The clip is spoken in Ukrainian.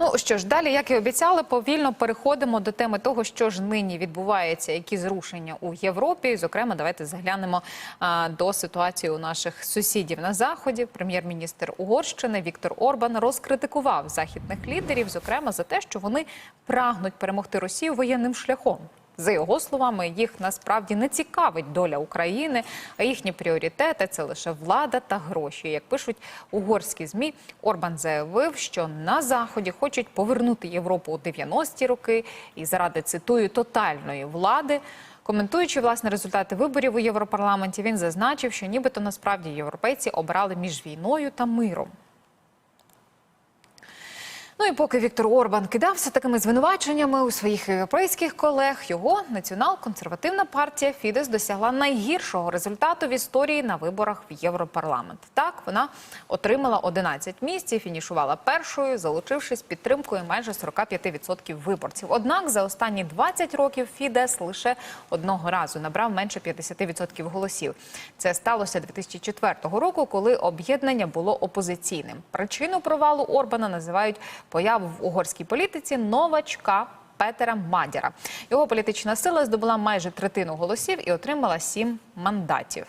Ну що ж, далі, як і обіцяли, повільно переходимо до теми того, що ж нині відбувається, які зрушення у Європі. Зокрема, давайте заглянемо а, до ситуації у наших сусідів на заході. Прем'єр-міністр Угорщини Віктор Орбан розкритикував західних лідерів, зокрема за те, що вони прагнуть перемогти Росію воєнним шляхом. За його словами, їх насправді не цікавить доля України, а їхні пріоритети це лише влада та гроші. Як пишуть угорські змі, Орбан заявив, що на заході хочуть повернути Європу у 90-ті роки і заради цитую тотальної влади. Коментуючи власне результати виборів у Європарламенті, він зазначив, що нібито насправді європейці обирали між війною та миром. Ну і поки Віктор Орбан кидався такими звинуваченнями у своїх європейських колег, його націонал-консервативна партія Фідес досягла найгіршого результату в історії на виборах в Європарламент. Так вона отримала 11 місць і фінішувала першою, залучившись підтримкою майже 45% виборців. Однак за останні 20 років Фідес лише одного разу набрав менше 50% голосів. Це сталося 2004 року, коли об'єднання було опозиційним. Причину провалу Орбана називають появу в угорській політиці новачка Петера Мадіра Його політична сила здобула майже третину голосів і отримала сім мандатів.